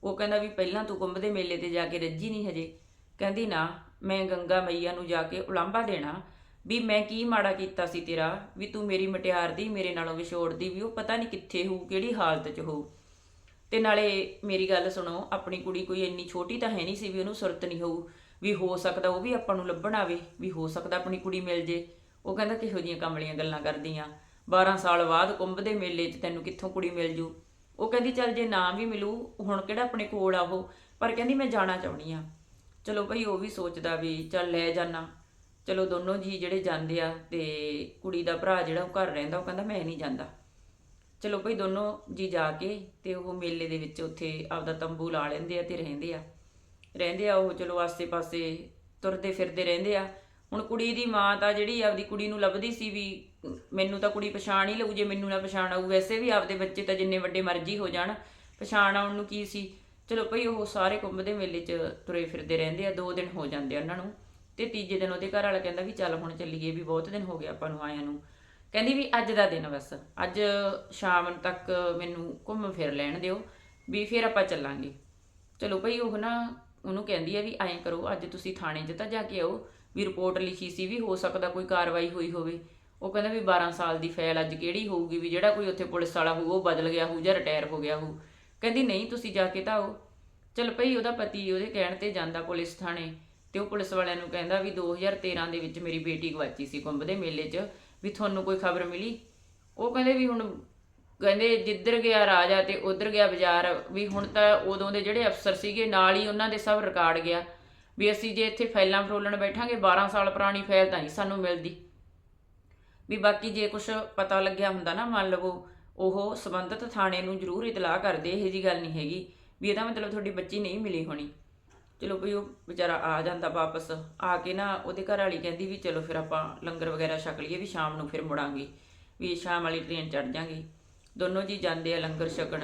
ਉਹ ਕਹਿੰਦਾ ਵੀ ਪਹਿਲਾਂ ਤੂੰ ਕੁੰਭ ਦੇ ਮੇਲੇ ਤੇ ਜਾ ਕੇ ਰੱਜੀ ਨਹੀਂ ਹਜੇ। ਕਹਿੰਦੀ ਨਾ, ਮੈਂ ਗੰਗਾ ਮਈਆ ਨੂੰ ਜਾ ਕੇ ਉਲਾਂਭਾ ਦੇਣਾ ਵੀ ਮੈਂ ਕੀ ਮਾੜਾ ਕੀਤਾ ਸੀ ਤੇਰਾ? ਵੀ ਤੂੰ ਮੇਰੀ ਮਟਿਆਰ ਦੀ, ਮੇਰੇ ਨਾਲੋਂ ਵਿਛੋੜਦੀ ਵੀ, ਉਹ ਪਤਾ ਨਹੀਂ ਕਿੱਥੇ ਹੋਊ, ਕਿਹੜੀ ਹਾਲਤ 'ਚ ਹੋਊ। ਤੇ ਨਾਲੇ ਮੇਰੀ ਗੱਲ ਸੁਣੋ, ਆਪਣੀ ਕੁੜੀ ਕੋਈ ਇੰਨੀ ਛੋਟੀ ਤਾਂ ਹੈ ਨਹੀਂ ਸੀ ਵੀ ਉਹਨੂੰ ਸੁਰਤ ਨਹੀਂ ਹੋਊ, ਵੀ ਹੋ ਸਕਦਾ ਉਹ ਵੀ ਆਪਾਂ ਨੂੰ ਲੱਭਣ ਆਵੇ, ਵੀ ਹੋ ਸਕਦਾ ਆਪਣੀ ਕੁੜੀ ਮਿਲ ਜੇ। ਉਹ ਕਹਿੰਦਾ ਕਿਹੋ ਜੀਆਂ ਕਮਲੀਆਂ ਗੱਲਾਂ ਕਰਦੀਆਂ। 12 ਸਾਲ ਬਾਅਦ ਕੁੰਭ ਦੇ ਮੇਲੇ 'ਚ ਤੈਨੂੰ ਕਿੱਥੋਂ ਕੁੜੀ ਮਿਲ ਜੂ? ਉਹ ਕਹਿੰਦੀ, ਚੱਲ ਜੇ ਨਾ ਵੀ ਮਿਲੂ, ਹੁਣ ਕਿਹੜਾ ਆਪਣੇ ਕੋਲ ਆ ਉਹ? ਪਰ ਕਹਿੰਦੀ, ਮੈਂ ਜਾਣਾ ਚਾਹੁੰਦੀ ਆ। ਚਲੋ ਭਾਈ, ਉਹ ਵੀ ਸੋਚਦਾ ਵੀ ਚੱਲ ਲੈ ਜਾਣਾ ਚਲੋ ਦੋਨੋਂ ਜੀ ਜਿਹੜੇ ਜਾਂਦੇ ਆ ਤੇ ਕੁੜੀ ਦਾ ਭਰਾ ਜਿਹੜਾ ਉਹ ਘਰ ਰਹਿੰਦਾ, ਉਹ ਕਹਿੰਦਾ ਮੈਂ ਨਹੀਂ ਜਾਂਦਾ। ਚਲੋ ਭਈ ਦੋਨੋਂ ਜੀ ਜਾ ਕੇ ਤੇ ਉਹ ਮੇਲੇ ਦੇ ਵਿੱਚ ਉੱਥੇ ਆਪਦਾ ਤੰਬੂ ਲਾ ਲੈਂਦੇ ਆ ਤੇ ਰਹਿੰਦੇ ਆ। ਰਹਿੰਦੇ ਆ ਉਹ ਚਲੋ ਆਸੇ-ਪਾਸੇ ਤੁਰਦੇ ਫਿਰਦੇ ਰਹਿੰਦੇ ਆ। ਹੁਣ ਕੁੜੀ ਦੀ ਮਾਂ ਤਾਂ ਜਿਹੜੀ ਆਪਦੀ ਕੁੜੀ ਨੂੰ ਲੱਭਦੀ ਸੀ ਵੀ ਮੈਨੂੰ ਤਾਂ ਕੁੜੀ ਪਛਾਣ ਹੀ ਲਊ, ਜੇ ਮੈਨੂੰ ਨਾ ਪਛਾਣ ਆਊ, ਵੈਸੇ ਵੀ ਆਪਦੇ ਬੱਚੇ ਤਾਂ ਜਿੰਨੇ ਵੱਡੇ ਮਰਜ਼ੀ ਹੋ ਜਾਣ, ਪਛਾਣ ਆਉਣ ਨੂੰ ਕੀ ਸੀ? ਚਲੋ ਭਈ ਉਹ ਸਾਰੇ ਕੁੰਭ ਦੇ ਮੇਲੇ 'ਚ ਤੁਰੇ ਫਿਰਦੇ ਰਹਿੰਦੇ ਆ, ਦੋ ਦਿਨ ਹੋ ਜਾਂਦੇ ਆ ਉਹਨਾਂ ਨੂੰ। ਤੇ ਤੀਜੇ ਦਿਨ ਉਹਦੇ ਘਰ ਵਾਲਾ ਕਹਿੰਦਾ ਵੀ ਚੱਲ ਹੁਣ ਚੱਲੀਏ ਵੀ ਬਹੁਤ ਦਿਨ ਹੋ ਗਏ ਆਪਾਂ ਨੂੰ ਆਇਆਂ ਨੂੰ। ਕਹਿੰਦੀ ਵੀ ਅੱਜ ਦਾ ਦਿਨ ਬਸ, ਅੱਜ ਸ਼ਾਮ ਤੱਕ ਮੈਨੂੰ ਘੁੰਮ ਫਿਰ ਲੈਣ ਦਿਓ, ਵੀ ਫਿਰ ਆਪਾਂ ਚੱਲਾਂਗੇ। ਚਲੋ ਭਈ ਉਹ ਨਾ ਉਹਨੂੰ ਕਹਿੰਦੀ ਆ ਵੀ ਐਂ ਕਰੋ, ਅੱਜ ਤੁਸੀਂ ਥਾਣੇ 'ਚ ਤਾਂ ਜਾ ਕੇ ਆਓ, ਵੀ ਰਿਪੋਰਟ ਲਿਖੀ ਸੀ ਵੀ ਹੋ ਸਕਦਾ ਕੋਈ ਕਾਰਵਾਈ ਹੋਈ ਹੋਵੇ। ਉਹ ਕਹਿੰਦਾ ਵੀ 12 ਸਾਲ ਦੀ ਫਾਈਲ ਅੱਜ ਕਿਹੜੀ ਹੋਊਗੀ ਵੀ ਜਿਹੜਾ ਕੋਈ ਉੱਥੇ ਪੁਲਿਸ ਵਾਲਾ ਹੋਊ, ਉਹ ਬਦਲ ਗਿਆ ਹੋਊ ਜਾਂ ਰਿਟਾਇਰ ਹੋ ਗਿਆ ਹੋਊ। ਕਹਿੰਦੀ ਨਹੀਂ, ਤੁਸੀਂ ਜਾ ਕੇ ਤਾਂ ਆਓ। ਚਲ ਭਈ ਉਹਦਾ ਪਤੀ ਉਹਦੇ ਕਹਿਣ ਤੇ ਜਾਂਦਾ ਪੁਲਿਸ ਥਾਣੇ। ਤੇ ਉਹ ਪੁਲਿਸ ਵਾਲਿਆਂ ਨੂੰ ਕਹਿੰਦਾ ਵੀ 2013 ਦੇ ਵਿੱਚ ਮੇਰੀ ਬੇਟੀ ਗਵਾਚੀ ਸੀ ਕੁੰਭ ਦੇ ਮੇਲੇ 'ਚ, ਵੀ ਤੁਹਾਨੂੰ ਕੋਈ ਖਬਰ ਮਿਲੀ? ਉਹ ਕਹਿੰਦੇ ਵੀ ਹੁਣ, ਕਹਿੰਦੇ ਜਿੱਧਰ ਗਿਆ ਰਾਜਾ ਤੇ ਉਧਰ ਗਿਆ ਬਾਜ਼ਾਰ, ਵੀ ਹੁਣ ਤਾਂ ਉਦੋਂ ਦੇ ਜਿਹੜੇ ਅਫਸਰ ਸੀਗੇ, ਨਾਲ ਹੀ ਉਹਨਾਂ ਦੇ ਸਭ ਰਿਕਾਰਡ ਗਿਆ, ਵੀ ਅਸੀਂ ਜੇ ਇੱਥੇ ਫਾਈਲਾਂ ਫਰੋਲਣ ਬੈਠਾਂਗੇ 12 ਸਾਲ ਪੁਰਾਣੀ ਫਾਈਲ ਤਾਂ ਨਹੀਂ ਸਾਨੂੰ ਮਿਲਦੀ। ਵੀ ਬਾਕੀ ਜੇ ਕੁਝ ਪਤਾ ਲੱਗਿਆ ਹੁੰਦਾ ਨਾ, ਮੰਨ ਲਵੋ, ਉਹ ਸਬੰਧਤ ਥਾਣੇ ਨੂੰ ਜ਼ਰੂਰ ਇਤਲਾਹ ਕਰਦੇ, ਇਹ ਜੀ ਗੱਲ ਨਹੀਂ ਹੈਗੀ, ਵੀ ਇਹਦਾ ਮਤਲਬ ਤੁਹਾਡੀ ਬੱਚੀ ਨਹੀਂ ਮਿਲੀ ਹੋਣੀ। ਚਲੋ ਵੀ ਉਹ ਵਿਚਾਰਾ ਆ ਜਾਂਦਾ ਵਾਪਸ, ਆ ਕੇ ਨਾ ਉਹਦੇ ਘਰ ਵਾਲੀ ਕਹਿੰਦੀ ਵੀ ਚਲੋ ਫਿਰ ਆਪਾਂ ਲੰਗਰ ਵਗੈਰਾ ਛਕ ਲਈਏ ਵੀ ਸ਼ਾਮ ਨੂੰ ਫਿਰ ਮੁੜਾਂਗੇ, ਵੀ ਸ਼ਾਮ ਵਾਲੀ ਟ੍ਰੇਨ ਚੜ ਜਾਾਂਗੇ। ਦੋਨੋਂ ਜੀ ਜਾਂਦੇ ਆ ਲੰਗਰ ਛਕਣ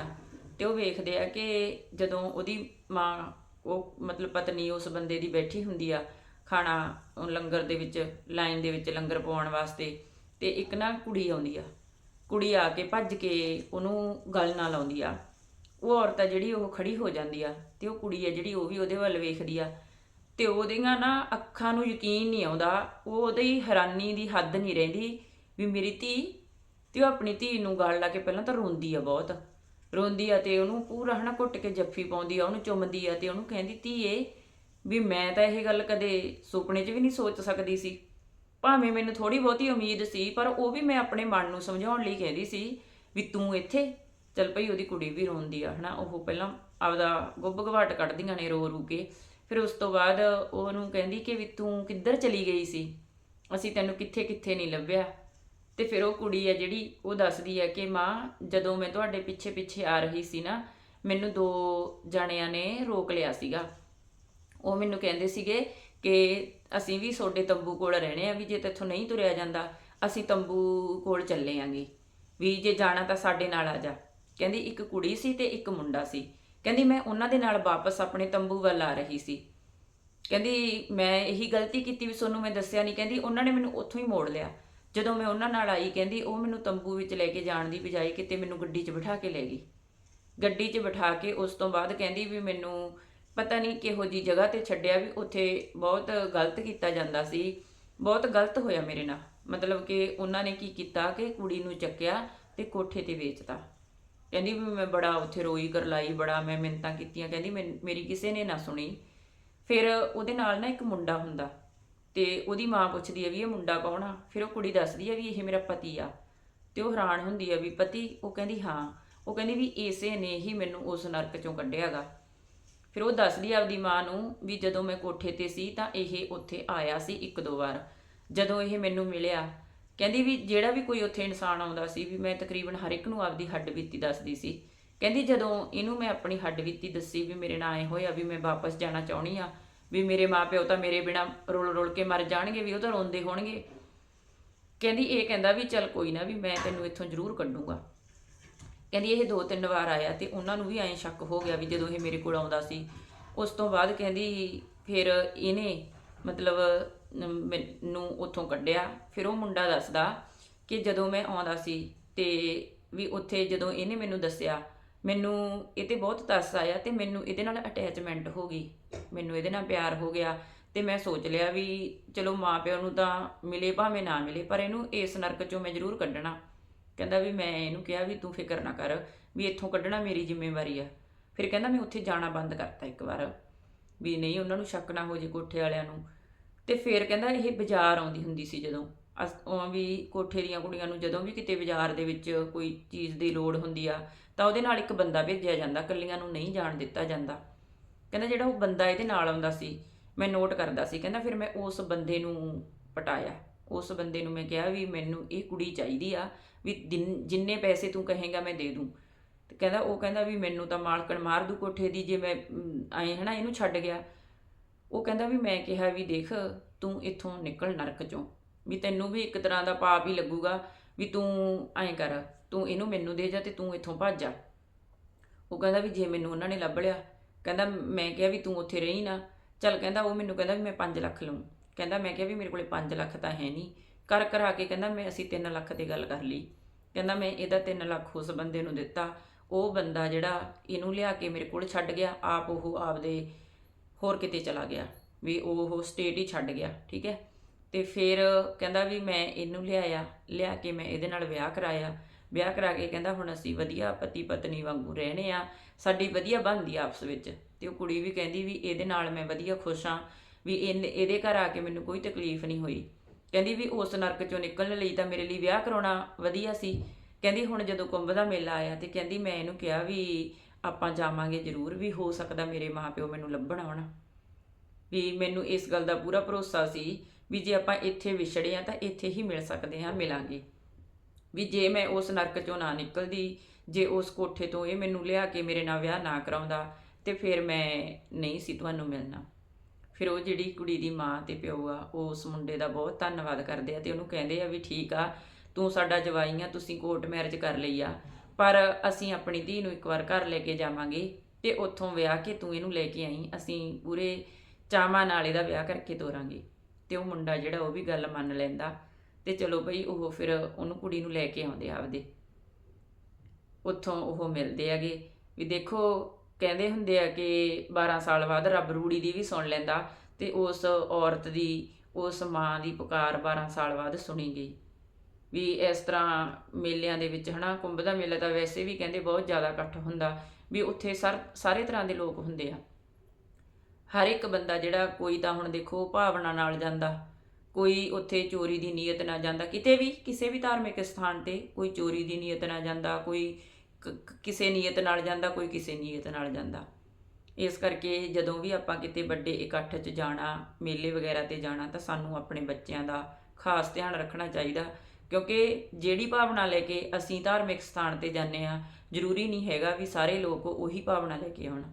ਤੇ ਉਹ ਵੇਖਦੇ ਆ ਕਿ ਜਦੋਂ ਉਹਦੀ ਮਾਂ, ਉਹ ਮਤਲਬ ਪਤਨੀ ਉਸ ਬੰਦੇ ਦੀ ਬੈਠੀ ਹੁੰਦੀ ਆ ਖਾਣਾ ਲੰਗਰ ਦੇ ਵਿੱਚ, ਲਾਈਨ ਦੇ ਵਿੱਚ ਲੰਗਰ ਪਾਉਣ ਵਾਸਤੇ ਤੇ ਇੱਕ ਨਾ ਕੁੜੀ ਆਉਂਦੀ ਆ। ਕੁੜੀ ਆ ਕੇ ਭੱਜ ਕੇ ਉਹਨੂੰ ਗੱਲ ਨਾਲ ਲਾਉਂਦੀ ਆ। ਉਹ ਔਰਤ ਆ ਜਿਹੜੀ ਉਹ ਖੜੀ ਹੋ ਜਾਂਦੀ ਆ ਤੇ ਉਹ ਕੁੜੀ ਆ ਜਿਹੜੀ ਉਹ ਵੀ ਉਹਦੇ ਵੱਲ ਵੇਖਦੀ ਆ ਤੇ ਉਹਦੀਆਂ ਨਾ ਅੱਖਾਂ ਨੂੰ ਯਕੀਨ ਨਹੀਂ ਆਉਂਦਾ, ਉਹ ਉਹਦੀ ਹੈਰਾਨੀ ਦੀ ਹੱਦ ਨਹੀਂ ਰਹਿੰਦੀ ਵੀ ਮੇਰੀ ਧੀ ਤੇ ਉਹ ਆਪਣੀ ਧੀ ਨੂੰ ਗਾਲ ਲਾ ਕੇ ਪਹਿਲਾਂ ਤਾਂ ਰੋਂਦੀ ਆ ਬਹੁਤ। ਰੋਂਦੀ ਆ ਤੇ ਉਹਨੂੰ ਪੂਰਾ ਹਨਾ ਘੁੱਟ ਕੇ ਜੱਫੀ ਪਾਉਂਦੀ ਆ, ਉਹਨੂੰ ਚੁੰਮਦੀ ਆ ਤੇ ਉਹਨੂੰ ਕਹਿੰਦੀ ਧੀਏ ਵੀ ਮੈਂ ਤਾਂ ਇਹ ਗੱਲ ਕਦੇ ਸੁਪਨੇ 'ਚ ਵੀ ਨਹੀਂ ਸੋਚ ਸਕਦੀ ਸੀ। ਭਾਵੇਂ ਮੈਨੂੰ ਥੋੜੀ ਬਹੁਤੀ ਉਮੀਦ ਸੀ, ਪਰ ਉਹ ਵੀ ਮੈਂ ਆਪਣੇ ਮਨ ਨੂੰ ਸਮਝਾਉਣ ਲਈ ਕਹਿੰਦੀ ਸੀ ਵੀ ਤੂੰ ਇੱਥੇ ਚੱਲ ਭਈ ਉਹਦੀ ਕੁੜੀ ਵੀ ਰੋਂਦੀ ਆ, ਹਨਾ? ਉਹ ਪਹਿਲਾਂ ਆਪਦਾ ਗੁੱਬ ਗਵਾਟ ਕੱਢਦੀਆਂ ਨੇ ਰੋ ਰੂ ਕੇ। ਫਿਰ ਉਸ ਤੋਂ ਬਾਅਦ ਉਹਨੂੰ ਕਹਿੰਦੀ ਕਿ ਵੀ ਤੂੰ ਕਿੱਧਰ ਚਲੀ ਗਈ ਸੀ? ਅਸੀਂ ਤੈਨੂੰ ਕਿੱਥੇ ਕਿੱਥੇ ਨਹੀਂ ਲੱਭਿਆ। ਤੇ ਫਿਰ ਉਹ ਕੁੜੀ ਆ ਜਿਹੜੀ, ਉਹ ਦੱਸਦੀ ਹੈ ਕਿ ਮਾਂ, ਜਦੋਂ ਮੈਂ ਤੁਹਾਡੇ ਪਿੱਛੇ ਪਿੱਛੇ ਆ ਰਹੀ ਸੀ ਨਾ, ਮੈਨੂੰ ਦੋ ਜਣਿਆਂ ਨੇ ਰੋਕ ਲਿਆ ਸੀਗਾ। ਉਹ ਮੈਨੂੰ ਕਹਿੰਦੇ ਸੀਗੇ ਕਿ ਅਸੀਂ ਵੀ ਤੁਹਾਡੇ ਤੰਬੂ ਕੋਲ ਰਹਿਣੇ ਆ, ਵੀ ਜੇ ਤੇਥੋਂ ਨਹੀਂ ਤੁਰਿਆ ਜਾਂਦਾ, ਅਸੀਂ ਤੰਬੂ ਕੋਲ ਚੱਲੇ ਆਂਗੇ। ਵੀ ਜੇ ਜਾਣਾ ਤਾਂ ਸਾਡੇ ਨਾਲ ਆ ਜਾ। ਕਹਿੰਦੀ ਇੱਕ ਕੁੜੀ ਸੀ ਤੇ ਇੱਕ ਮੁੰਡਾ ਸੀ। ਕਹਿੰਦੀ ਮੈਂ ਉਹਨਾਂ ਦੇ ਨਾਲ ਵਾਪਸ ਆਪਣੇ ਤੰਬੂ ਵੱਲ ਆ ਰਹੀ ਸੀ। ਕਹਿੰਦੀ ਮੈਂ ਇਹੀ ਗਲਤੀ ਕੀਤੀ ਵੀ ਤੁਹਾਨੂੰ ਮੈਂ ਦੱਸਿਆ ਨਹੀਂ। ਕਹਿੰਦੀ ਉਹਨਾਂ ਨੇ ਮੈਨੂੰ ਉੱਥੋਂ ਹੀ ਮੋੜ ਲਿਆ। ਜਦੋਂ ਮੈਂ ਉਹਨਾਂ ਨਾਲ ਆਈ, ਕਹਿੰਦੀ ਉਹ ਮੈਨੂੰ ਤੰਬੂ ਵਿੱਚ ਲੈ ਕੇ ਜਾਣ ਦੀ ਬਜਾਏ ਕਿਤੇ ਮੈਨੂੰ ਗੱਡੀ 'ਚ ਬਿਠਾ ਕੇ ਲੈ ਗਈ। ਗੱਡੀ 'ਚ ਬਿਠਾ ਕੇ ਉਸ ਤੋਂ ਬਾਅਦ ਕਹਿੰਦੀ ਵੀ ਮੈਨੂੰ ਪਤਾ ਨਹੀਂ ਕਿਹੋ ਜੀ ਜਗ੍ਹਾ ਤੇ ਛੱਡਿਆ ਵੀ ਉੱਥੇ ਬਹੁਤ ਗਲਤ ਕੀਤਾ ਜਾਂਦਾ ਸੀ। ਬਹੁਤ ਗਲਤ ਹੋਇਆ ਮੇਰੇ ਨਾਲ। ਮਤਲਬ ਕਿ ਉਹਨਾਂ ਨੇ ਕੀ ਕੀਤਾ ਕਿ ਕੁੜੀ ਨੂੰ ਚੱਕਿਆ ਤੇ ਕੋਠੇ ਤੇ ਵੇਚਤਾ। ਕਹਿੰਦੀ ਵੀ ਮੈਂ ਬੜਾ ਉੱਥੇ ਰੋਈ ਕਰਲਾਈ ਬੜਾ ਮੈਂ ਮਿੰਤਾਂ ਕੀਤੀਆਂ। ਕਹਿੰਦੀ ਮੈਨ- ਮੇਰੀ ਕਿਸੇ ਨੇ ਨਾ ਸੁਣੀ। ਫਿਰ ਉਹਦੇ ਨਾਲ ਨਾ ਇੱਕ ਮੁੰਡਾ ਹੁੰਦਾ ਤੇ ਉਹਦੀ ਮਾਂ ਪੁੱਛਦੀ ਆ ਵੀ ਇਹ ਮੁੰਡਾ ਕੌਣ ਆ? ਫਿਰ ਉਹ ਕੁੜੀ ਦੱਸਦੀ ਆ ਵੀ ਇਹ ਮੇਰਾ ਪਤੀ ਆ। ਤੇ ਉਹ ਹੈਰਾਨ ਹੁੰਦੀ ਆ ਵੀ ਪਤੀ? ਉਹ ਕਹਿੰਦੀ, ਹਾਂ। ਉਹ ਕਹਿੰਦੀ ਵੀ ਇਸੇ ਨੇ ਹੀ ਮੈਨੂੰ ਉਸ ਨਰਕ ਚੋਂ ਕੱਢਿਆਗਾ। ਫਿਰ ਉਹ ਦੱਸਦੀ ਆ ਆਪਦੀ ਮਾਂ ਨੂੰ ਵੀ ਜਦੋਂ ਮੈਂ ਕੋਠੇ ਤੇ ਸੀ ਤਾਂ ਇਹ ਉੱਥੇ ਆਇਆ ਸੀ ਇੱਕ ਦੋ ਵਾਰ। ਜਦੋਂ ਇਹ ਮੈਨੂੰ ਮਿਲਿਆ ਕਹਿੰਦੀ ਵੀ ਜਿਹੜਾ ਵੀ ਕੋਈ ਉੱਥੇ ਇਨਸਾਨ ਆਉਂਦਾ ਸੀ ਵੀ ਮੈਂ ਤਕਰੀਬਨ ਹਰ ਇੱਕ ਨੂੰ ਆਪਦੀ ਹੱਡ ਬੀਤੀ ਦੱਸਦੀ ਸੀ। ਕਹਿੰਦੀ ਜਦੋਂ ਇਹਨੂੰ ਮੈਂ ਆਪਣੀ ਹੱਡ ਬੀਤੀ ਦੱਸੀ ਵੀ ਮੇਰੇ ਨਾਲ ਐ ਹੋਇਆ ਵੀ ਮੈਂ ਵਾਪਸ ਜਾਣਾ ਚਾਹਣੀ ਆ ਵੀ ਮੇਰੇ ਮਾਪਿਓ ਤਾਂ ਮੇਰੇ ਬਿਨਾ ਰੋਲ ਰੋਲ ਕੇ ਮਰ ਜਾਣਗੇ, ਵੀ ਉਹ ਤਾਂ ਰੋਂਦੇ ਹੋਣਗੇ। ਕਹਿੰਦੀ ਇਹ ਕਹਿੰਦਾ ਵੀ ਚੱਲ ਕੋਈ ਨਾ ਵੀ ਮੈਂ ਤੈਨੂੰ ਇੱਥੋਂ ਜ਼ਰੂਰ ਕੱਢੂੰਗਾ। ਕਹਿੰਦੀ ਇਹ ਦੋ ਤਿੰਨ ਵਾਰ ਆਇਆ ਤੇ ਉਹਨਾਂ ਨੂੰ ਵੀ ਐਂ ਸ਼ੱਕ ਹੋ ਗਿਆ ਵੀ ਜਦੋਂ ਇਹ ਮੇਰੇ ਕੋਲ ਆਉਂਦਾ ਸੀ। ਉਸ ਤੋਂ ਬਾਅਦ ਕਹਿੰਦੀ ਫਿਰ ਇਹਨੇ ਮਤਲਬ ਮੈਨੂੰ ਉੱਥੋਂ ਕੱਢਿਆ। ਫਿਰ ਉਹ ਮੁੰਡਾ ਦੱਸਦਾ ਕਿ ਜਦੋਂ ਮੈਂ ਆਉਂਦਾ ਸੀ ਤੇ ਵੀ ਉੱਥੇ ਜਦੋਂ ਇਹਨੇ ਮੈਨੂੰ ਦੱਸਿਆ, ਮੈਨੂੰ ਇਹ ਤੇ ਬਹੁਤ ਤਰਸ ਆਇਆ ਤੇ ਮੈਨੂੰ ਇਹਦੇ ਨਾਲ ਅਟੈਚਮੈਂਟ ਹੋ ਗਈ। ਮੈਨੂੰ ਇਹਦੇ ਨਾਲ ਪਿਆਰ ਹੋ ਗਿਆ ਤੇ ਮੈਂ ਸੋਚ ਲਿਆ ਵੀ ਚਲੋ ਮਾਪਿਆਂ ਨੂੰ ਤਾਂ ਮਿਲੇ ਭਾਵੇਂ ਨਾ ਮਿਲੇ, ਪਰ ਇਹਨੂੰ ਇਸ ਨਰਕ ਚੋਂ ਮੈਂ ਜ਼ਰੂਰ ਕੱਢਣਾ। ਕਹਿੰਦਾ ਵੀ ਮੈਂ ਇਹਨੂੰ ਕਿਹਾ ਵੀ ਤੂੰ ਫਿਕਰ ਨਾ ਕਰ ਵੀ ਇੱਥੋਂ ਕੱਢਣਾ ਮੇਰੀ ਜ਼ਿੰਮੇਵਾਰੀ ਆ। ਫਿਰ ਕਹਿੰਦਾ ਮੈਂ ਉੱਥੇ ਜਾਣਾ ਬੰਦ ਕਰਤਾ ਇੱਕ ਵਾਰ। ਵੀ ਨਹੀਂ, ਉਹਨਾਂ ਨੂੰ ਸ਼ੱਕ ਨਾ ਹੋ ਜੇ ਕੋਠੇ ਵਾਲਿਆਂ ਨੂੰ। ਤੇ ਫਿਰ ਕਹਿੰਦਾ ਇਹ ਬਾਜ਼ਾਰ ਆਉਂਦੀ ਹੁੰਦੀ ਸੀ ਜਦੋਂ। ਅਸ- ਉਹ ਵੀ ਕੋਠੇ ਦੀਆਂ ਕੁੜੀਆਂ ਨੂੰ ਜਦੋਂ ਵੀ ਕਿਤੇ ਬਾਜ਼ਾਰ ਦੇ ਵਿੱਚ ਕੋਈ ਚੀਜ਼ ਦੀ ਲੋੜ ਹੁੰਦੀ ਆ, ਤਾਂ ਉਹਦੇ ਨਾਲ ਇੱਕ ਬੰਦਾ ਭੇਜਿਆ ਜਾਂਦਾ ਕੱਲੀਆਂ ਨੂੰ ਨਹੀਂ ਜਾਣ ਦਿੱਤਾ ਜਾਂਦਾ। ਕਹਿੰਦਾ ਜਿਹੜਾ ਉਹ ਬੰਦਾ ਇਹਦੇ ਨਾਲ ਆਉਂਦਾ ਸੀ, ਮੈਂ ਨੋਟ ਕਰਦਾ ਸੀ, ਕਹਿੰਦਾ ਫਿਰ ਮੈਂ ਉਸ ਬੰਦੇ ਨੂੰ ਪਟਾਇਆ। ਉਸ ਬੰਦੇ ਨੂੰ ਮੈਂ ਕਿਹਾ ਵੀ ਮੈਨੂੰ ਇਹ ਕੁੜੀ ਚਾਹੀਦੀ ਆ ਵੀ ਦਿਨ- ਜਿੰਨੇ ਪੈਸੇ ਤੂੰ ਕਹੇਗਾ ਮੈਂ ਦੇ ਦੂੰ। ਤੇ ਕਹਿੰਦਾ, ਉਹ ਕਹਿੰਦਾ ਵੀ ਮੈਨੂੰ ਤਾਂ ਮਾਲਕਣ ਮਾਰ ਦੂ ਕੋਠੇ ਦੀ, ਜੇ ਮੈਂ ਐ ਹਨਾ, ਇਹਨੂੰ ਛੱਡ ਗਿਆ। ਉਹ ਕਹਿੰਦਾ ਵੀ ਮੈਂ ਕਿਹਾ ਵੀ ਦੇਖ, ਤੂੰ ਇੱਥੋਂ ਨਿਕਲ ਨਰਕ ਚੋਂ। ਵੀ ਤੈਨੂੰ ਵੀ ਇੱਕ ਤਰ੍ਹਾਂ ਦਾ ਪਾਪ ਹੀ ਲੱਗੂਗਾ, ਵੀ ਤੂੰ ਐਂ ਕਰ, ਤੂੰ ਇਹਨੂੰ ਮੈਨੂੰ ਦੇ ਜਾ ਤੇ ਤੂੰ ਇੱਥੋਂ ਭੱਜ ਜਾ। ਉਹ ਕਹਿੰਦਾ ਵੀ ਜੇ ਮੈਨੂੰ ਉਹਨਾਂ ਨੇ ਲੱਭ ਲਿਆ, ਕਹਿੰਦਾ ਮੈਂ ਕਿਹਾ ਵੀ ਤੂੰ ਉੱਥੇ ਰਹੀ ਨਾ। ਚੱਲ ਕਹਿੰਦਾ ਉਹ ਮੈਨੂੰ ਕਹਿੰਦਾ ਵੀ ਮੈਂ 5 ਲੱਖ ਲਵਾਂ ਕਹਿੰਦਾ ਮੈਂ ਕਿਹਾ ਵੀ ਮੇਰੇ ਕੋਲੇ 5 ਲੱਖ ਤਾਂ ਹੈ ਨਹੀਂ। ਕਰ ਕਰਾ ਕੇ ਕਹਿੰਦਾ ਮੈਂ ਅਸੀਂ 3 ਲੱਖ ਤੇ ਗੱਲ ਕਰ ਲਈ। ਕਹਿੰਦਾ ਮੈਂ ਇਹਦਾ 3 ਲੱਖ ਉਸ ਬੰਦੇ ਨੂੰ ਦਿੱਤਾ। ਉਹ ਬੰਦਾ ਜਿਹੜਾ ਇਹਨੂੰ ਲਿਆ ਕੇ ਮੇਰੇ ਕੋਲ ਛੱਡ ਗਿਆ, ਆਪ ਉਹ ਆਪਦੇ ਹੋਰ ਕਿਤੇ ਚਲਾ ਗਿਆ, ਵੀ ਉਹ ਸਟੇਟ ਹੀ ਛੱਡ ਗਿਆ, ਠੀਕ ਹੈ? ਤੇ ਫਿਰ ਕਹਿੰਦਾ ਵੀ ਮੈਂ ਇਹਨੂੰ ਲਿਆਇਆ, ਲਿਆ ਕੇ ਮੈਂ ਇਹਦੇ ਨਾਲ ਵਿਆਹ ਕਰਾਇਆ। ਵਿਆਹ ਕਰਾ ਕੇ ਕਹਿੰਦਾ ਹੁਣ ਅਸੀਂ ਵਧੀਆ ਪਤੀ ਪਤਨੀ ਵਾਂਗੂ ਰਹਿਣੇ ਆ, ਸਾਡੀ ਵਧੀਆ ਬਣਦੀ ਆਪਸ ਵਿੱਚ। ਤੇ ਉਹ ਕੁੜੀ ਵੀ ਕਹਿੰਦੀ ਵੀ ਇਹਦੇ ਨਾਲ ਮੈਂ ਵਧੀਆ ਖੁਸ਼ ਆ ਵੀ ਇਹਨੇ- ਇਹਦੇ ਘਰ ਆ ਕੇ ਮੈਨੂੰ ਕੋਈ ਤਕਲੀਫ ਨਹੀਂ ਹੋਈ। ਕਹਿੰਦੀ ਵੀ ਉਸ ਨਰਕ ਚੋਂ ਨਿਕਲਣ ਲਈ ਤਾਂ ਮੇਰੇ ਲਈ ਵਿਆਹ ਕਰਾਉਣਾ ਵਧੀਆ ਸੀ। ਕਹਿੰਦੀ ਹੁਣ ਜਦੋਂ ਕੁੰਭ ਦਾ ਮੇਲਾ ਆਇਆ ਤੇ ਕਹਿੰਦੀ ਮੈਂ ਇਹਨੂੰ ਕਿਹਾ ਵੀ ਆਪਾਂ ਜਾਵਾਂਗੇ ਜ਼ਰੂਰ, ਵੀ ਹੋ ਸਕਦਾ ਮੇਰੇ ਮਾਪਿਓ ਮੈਨੂੰ ਲੱਭਣ ਆਉਣ। ਵੀ ਮੈਨੂੰ ਇਸ ਗੱਲ ਦਾ ਪੂਰਾ ਭਰੋਸਾ ਸੀ ਵੀ ਜੇ ਆਪਾਂ ਇੱਥੇ ਵਿਛੜੇ ਆ ਤਾਂ ਇੱਥੇ ਹੀ ਮਿਲ ਸਕਦੇ ਹਾਂ, ਮਿਲਾਂਗੇ। ਵੀ ਜੇ ਮੈਂ ਉਸ ਨਰਕ ਚੋਂ ਨਾ ਨਿਕਲਦੀ, ਜੇ ਉਸ ਕੋਠੇ ਤੋਂ ਇਹ ਮੈਨੂੰ ਲਿਆ ਕੇ ਮੇਰੇ ਨਾਲ ਵਿਆਹ ਨਾ ਕਰਾਉਂਦਾ, ਤੇ ਫਿਰ ਮੈਂ ਨਹੀਂ ਸੀ ਤੁਹਾਨੂੰ ਮਿਲਣਾ। ਫਿਰ ਉਹ ਜਿਹੜੀ ਕੁੜੀ ਦੀ ਮਾਂ ਤੇ ਪਿਓ ਆ, ਉਹ ਉਸ ਮੁੰਡੇ ਦਾ ਬਹੁਤ ਧੰਨਵਾਦ ਕਰਦੇ ਆ ਤੇ ਉਹਨੂੰ ਕਹਿੰਦੇ ਆ ਵੀ ਠੀਕ ਆ, ਤੂੰ ਸਾਡਾ ਜਵਾਈ ਆ, ਤੁਸੀਂ ਕੋਰਟ ਮੈਰਿਜ ਕਰ ਲਈ ਆ। ਪਰ ਅਸੀਂ ਆਪਣੀ ਧੀ ਨੂੰ ਇੱਕ ਵਾਰ ਘਰ ਲੈ ਕੇ ਜਾਵਾਂਗੇ ਤੇ ਉੱਥੋਂ ਵਿਆਹ ਕੇ ਤੂੰ ਇਹਨੂੰ ਲੈ ਕੇ ਆਈ, ਅਸੀਂ ਪੂਰੇ ਚਾਵਾਂ ਨਾਲ ਇਹਦਾ ਵਿਆਹ ਕਰਕੇ ਤੋਰਾਂਗੇ। ਤੇ ਉਹ ਮੁੰਡਾ ਜਿਹੜਾ ਉਹ ਵੀ ਗੱਲ ਮੰਨ ਲੈਂਦਾ ਤੇ ਚਲੋ ਭਈ ਉਹ ਫਿਰ ਉਹਨੂੰ ਕੁੜੀ ਨੂੰ ਲੈ ਕੇ ਆਉਂਦੇ ਆਪਦੇ। ਉੱਥੋਂ ਉਹ ਮਿਲਦੇ ਹੈਗੇ। ਵੀ ਦੇਖੋ, ਕਹਿੰਦੇ ਹੁੰਦੇ ਆ ਕਿ 12 ਸਾਲ ਬਾਅਦ ਰੱਬ ਰੂੜੀ ਦੀ ਵੀ ਸੁਣ ਲੈਂਦਾ ਤੇ ਉਸ ਔਰਤ ਦੀ, ਉਸ ਮਾਂ ਦੀ ਪੁਕਾਰ 12 ਸਾਲ ਬਾਅਦ ਸੁਣੀ ਗਈ। ਵੀ ਇਸ ਤਰ੍ਹਾਂ ਮੇਲਿਆਂ ਦੇ ਵਿੱਚ ਹਨਾ, ਕੁੰਭ ਦਾ ਮੇਲਾ ਤਾਂ ਵੈਸੇ ਵੀ ਕਹਿੰਦੇ ਬਹੁਤ ਜ਼ਿਆਦਾ ਇਕੱਠ ਹੁੰਦਾ, ਵੀ ਉੱਥੇ ਸਰ, ਸਾਰੇ ਤਰ੍ਹਾਂ ਦੇ ਲੋਕ ਹੁੰਦੇ ਆ। ਹਰ ਇੱਕ ਬੰਦਾ ਜਿਹੜਾ ਕੋਈ ਤਾਂ ਹੁਣ ਦੇਖੋ ਭਾਵਨਾ ਨਾਲ ਜਾਂਦਾ, ਕੋਈ ਉੱਥੇ ਚੋਰੀ ਦੀ ਨੀਅਤ ਨਾਲ ਜਾਂਦਾ, ਕਿਤੇ ਵੀ, ਕਿਸੇ ਵੀ ਧਾਰਮਿਕ ਸਥਾਨ ਤੇ ਕੋਈ ਚੋਰੀ ਦੀ ਨੀਅਤ ਨਾਲ ਜਾਂਦਾ, ਕੋਈ ਕਿਸੇ ਨੀਅਤ ਨਾਲ ਜਾਂਦਾ, ਕੋਈ ਕਿਸੇ ਨੀਅਤ ਨਾਲ ਜਾਂਦਾ। ਇਸ ਕਰਕੇ ਜਦੋਂ ਵੀ ਆਪਾਂ ਕਿਤੇ ਵੱਡੇ ਇਕੱਠ 'ਚ ਜਾਣਾ, ਮੇਲੇ ਵਗੈਰਾ ਤੇ ਜਾਣਾ, ਤਾਂ ਸਾਨੂੰ ਆਪਣੇ ਬੱਚਿਆਂ ਦਾ ਖਾਸ ਧਿਆਨ ਰੱਖਣਾ ਚਾਹੀਦਾ। ਕਿਉਂਕਿ ਜਿਹੜੀ ਭਾਵਨਾ ਲੈ ਕੇ ਅਸੀਂ ਧਾਰਮਿਕ ਸਥਾਨ ਤੇ ਜਾਂਦੇ ਆ ਜ਼ਰੂਰੀ ਨਹੀਂ ਹੈਗਾ ਵੀ ਸਾਰੇ ਲੋਕ ਉਹੀ ਭਾਵਨਾ ਲੈ ਕੇ ਆਉਣ।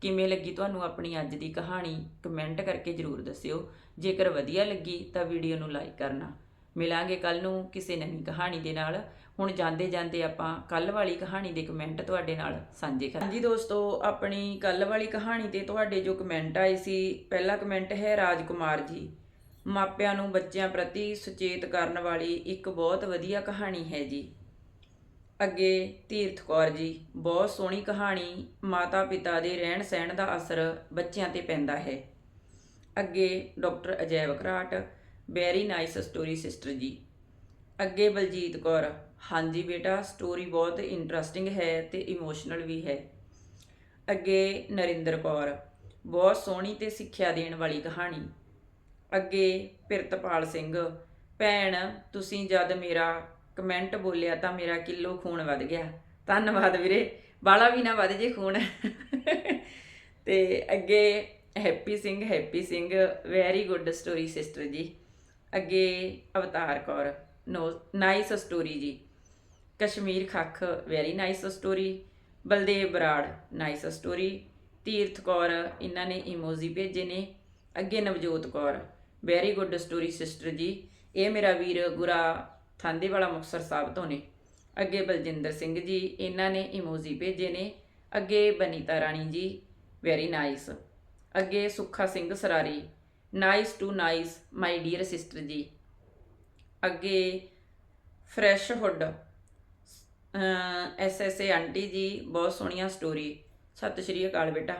ਕਿਵੇਂ ਲੱਗੀ ਤੁਹਾਨੂੰ ਆਪਣੀ ਅੱਜ ਦੀ ਕਹਾਣੀ? ਕਮੈਂਟ ਕਰਕੇ ਜਰੂਰ ਦੱਸਿਓ। ਜੇਕਰ ਵਧੀਆ ਲੱਗੀ ਤਾਂ ਵੀਡੀਓ ਨੂੰ ਲਾਈਕ ਕਰਨਾ। ਮਿਲਾਂਗੇ ਕੱਲ ਨੂੰ ਕਿਸੇ ਨਵੀਂ ਕਹਾਣੀ ਦੇ ਨਾਲ। ਹੁਣ ਜਾਂਦੇ ਜਾਂਦੇ ਆਪਾਂ ਕੱਲ ਵਾਲੀ ਕਹਾਣੀ ਦੇ ਕਮੈਂਟ ਤੁਹਾਡੇ ਨਾਲ ਸਾਂਝੇ ਕਰਾਂਗੇ ਹਾਂਜੀ ਦੋਸਤੋ, ਆਪਣੀ ਕੱਲ ਵਾਲੀ ਕਹਾਣੀ ਤੇ ਤੁਹਾਡੇ ਜੋ ਕਮੈਂਟ ਆਏ ਸੀ, ਪਹਿਲਾ ਕਮੈਂਟ ਹੈ ਰਾਜਕੁਮਾਰ ਜੀ। ਮਾਪਿਆਂ ਨੂੰ ਬੱਚਿਆਂ ਪ੍ਰਤੀ ਸੁਚੇਤ ਕਰਨ ਵਾਲੀ ਇੱਕ ਬਹੁਤ ਵਧੀਆ ਕਹਾਣੀ ਹੈ ਜੀ। ਅੱਗੇ ਤੀਰਥ ਕੌਰ ਜੀ, ਬਹੁਤ ਸੋਹਣੀ ਕਹਾਣੀ ਮਾਤਾ ਪਿਤਾ ਦੇ ਰਹਿਣ ਸਹਿਣ ਦਾ ਅਸਰ ਬੱਚਿਆਂ ਤੇ ਪੈਂਦਾ ਹੈ। ਅੱਗੇ doctor Ajaib Kharat very nice story sister ji. ਅੱਗੇ ਬਲਜੀਤ ਕੌਰ, ਹਾਂਜੀ ਬੇਟਾ ਸਟੋਰੀ ਬਹੁਤ ਇੰਟਰਸਟਿੰਗ ਹੈ ਤੇ ਇਮੋਸ਼ਨਲ ਵੀ ਹੈ। ਅੱਗੇ ਨਰਿੰਦਰ ਕੌਰ, ਬਹੁਤ ਸੋਹਣੀ ਤੇ ਸਿੱਖਿਆ ਦੇਣ ਵਾਲੀ ਕਹਾਣੀ। ਅੱਗੇ ਪਿਰਤਪਾਲ ਸਿੰਘ, ਭੈਣ, ਤੁਸੀਂ ਜਦ ਮੇਰਾ ਕਮੈਂਟ ਬੋਲਿਆ ਤਾਂ ਮੇਰਾ ਕਿਲੋ ਖੂਨ ਵੱਧ ਗਿਆ। ਧੰਨਵਾਦ ਵੀਰੇ, ਬਾਲਾ ਵੀ ਨਾ ਵੱਧ ਜੇ ਖੂਨ। ਤੇ ਅੱਗੇ Happy Singh Happy Singh very good story sister ji. ਅੱਗੇ Avtar Kaur, no nice story ji. Kashmir Khakh very nice story Baldev Brar nice story Tirath Kaur, ਇਹਨਾਂ ਨੇ ਇਮੋਜੀ ਭੇਜੇ ਨੇ। ਅੱਗੇ Navjot Kaur very good story sister ji ਇਹ ਮੇਰਾ ਵੀਰ ਗੁਰਾ ਥਾਂਦੇ ਵਾਲਾ ਮੁਕਤਸਰ ਸਾਹਿਬ ਤੋਂ ਨੇ। ਅੱਗੇ ਬਲਜਿੰਦਰ ਸਿੰਘ ਜੀ, ਇਹਨਾਂ ਨੇ ਇਮੋਜੀ ਭੇਜੇ ਨੇ। ਅੱਗੇ ਬਨੀਤਾ ਰਾਣੀ ਜੀ ਵੈਰੀ ਨਾਈਸ ਅੱਗੇ Sukha Singh Sarari nice to nice my dear sister ji. ਅੱਗੇ fresh hood S S A aunty ji, ਬਹੁਤ ਸੋਹਣੀਆਂ ਸਟੋਰੀ ਸਤਿ ਸ਼੍ਰੀ ਅਕਾਲ ਬੇਟਾ।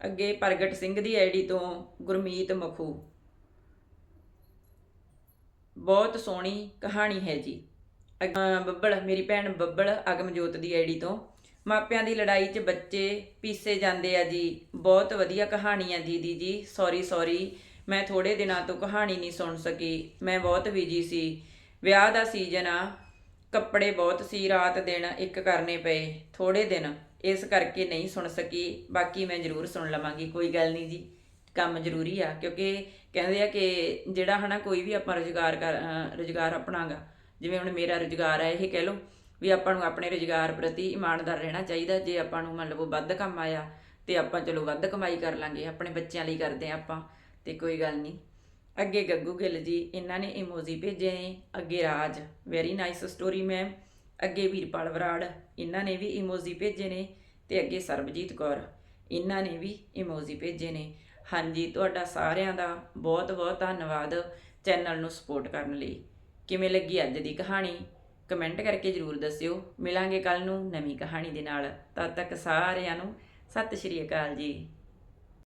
ਅੱਗੇ ਪ੍ਰਗਟ ਸਿੰਘ ਦੀ ਆਈਡੀ ਤੋਂ ਗੁਰਮੀਤ ਮਖੂ। ਬਹੁਤ ਸੋਹਣੀ ਕਹਾਣੀ ਹੈ ਜੀ। ਅਗ- ਬੱਬਲ, ਮੇਰੀ ਭੈਣ ਬੱਬਲ ਅਗਮਜੋਤ ਦੀ ਆਈਡੀ ਤੋਂ। ਮਾਪਿਆਂ ਦੀ ਲੜਾਈ 'ਚ ਬੱਚੇ ਪੀਸੇ ਜਾਂਦੇ ਆ ਜੀ। ਬਹੁਤ ਵਧੀਆ ਕਹਾਣੀ ਆ ਦੀਦੀ ਜੀ। ਸੌਰੀ ਸੌਰੀ ਮੈਂ ਥੋੜੇ ਦਿਨਾਂ ਤੋਂ ਕਹਾਣੀ ਨਹੀਂ ਸੁਣ ਸਕੀ। ਮੈਂ ਬਹੁਤ ਬਿਜ਼ੀ ਸੀ। ਵਿਆਹ ਦਾ ਸੀਜ਼ਨ ਆ। ਕੱਪੜੇ ਬਹੁਤ ਸੀ। ਰਾਤ ਦਿਨ ਇੱਕ ਕਰਨੇ ਪਏ। ਥੋੜੇ ਦਿਨ ਇਸ ਕਰਕੇ ਨਹੀਂ ਸੁਣ ਸਕੀ। ਬਾਕੀ ਮੈਂ ਜ਼ਰੂਰ ਸੁਣ ਲਵਾਂਗੀ। ਕੋਈ ਗੱਲ ਨਹੀਂ ਜੀ। ਕੰਮ ਜ਼ਰੂਰੀ ਆ। ਕਿਉਂਕਿ ਕਹਿੰਦੇ ਆ ਕਿ ਜਿਹੜਾ ਹਨਾ ਕੋਈ ਵੀ ਆਪਾਂ ਰੁਜ਼ਗਾਰ ਕਰ ਰੁਜ਼ਗਾਰ ਅਪਣਾਗਾ, ਜਿਵੇਂ ਹੁਣ ਮੇਰਾ ਰੁਜ਼ਗਾਰ ਹੈ ਇਹ ਕਹਿ ਲਓ ਵੀ ਆਪਾਂ ਨੂੰ ਆਪਣੇ ਰੁਜ਼ਗਾਰ ਪ੍ਰਤੀ ਇਮਾਨਦਾਰ ਰਹਿਣਾ ਚਾਹੀਦਾ, ਜੇ ਆਪਾਂ ਨੂੰ ਮੰਨ ਲਓ ਵੱਧ ਕੰਮ ਆਇਆ, ਤੇ ਆਪਾਂ ਚਲੋ ਵੱਧ ਕਮਾਈ ਕਰ ਲਾਂਗੇ, ਆਪਣੇ ਬੱਚਿਆਂ ਲਈ ਕਰਦੇ ਆ ਆਪਾਂ, ਤੇ ਕੋਈ ਗੱਲ ਨਹੀਂ। ਅੱਗੇ ਗੱਗੂ ਗਿੱਲ ਜੀ, ਇਹਨਾਂ ਨੇ ਇਮੋਜੀ ਭੇਜੇ ਨੇ, ਅੱਗੇ Raj very nice story ma'am ਅੱਗੇ ਵੀਰਪਾਲ ਬਰਾੜ ਇਹਨਾਂ ਨੇ ਵੀ ਇਮੋਜੀ ਭੇਜੇ ਨੇ, ਤੇ ਅੱਗੇ ਸਰਬਜੀਤ ਕੌਰ, ਇਹਨਾਂ ਨੇ ਵੀ ਇਮੋਜੀ ਭੇਜੇ ਨੇ। ਹਾਂਜੀ, ਤੁਹਾਡਾ ਸਾਰਿਆਂ ਦਾ ਬਹੁਤ ਬਹੁਤ ਧੰਨਵਾਦ ਚੈਨਲ ਨੂੰ ਸਪੋਰਟ ਕਰਨ ਲਈ। ਕਿਵੇਂ ਲੱਗੀ ਅੱਜ ਦੀ ਕਹਾਣੀ? ਕਮੈਂਟ ਕਰਕੇ ਜਰੂਰ ਦੱਸਿਓ। ਮਿਲਾਂਗੇ ਕੱਲ ਨੂੰ ਨਵੀਂ ਕਹਾਣੀ ਦੇ ਨਾਲ। ਤਦ ਤੱਕ ਸਾਰਿਆਂ ਨੂੰ ਸਤਿ ਸ਼੍ਰੀ ਅਕਾਲ ਜੀ।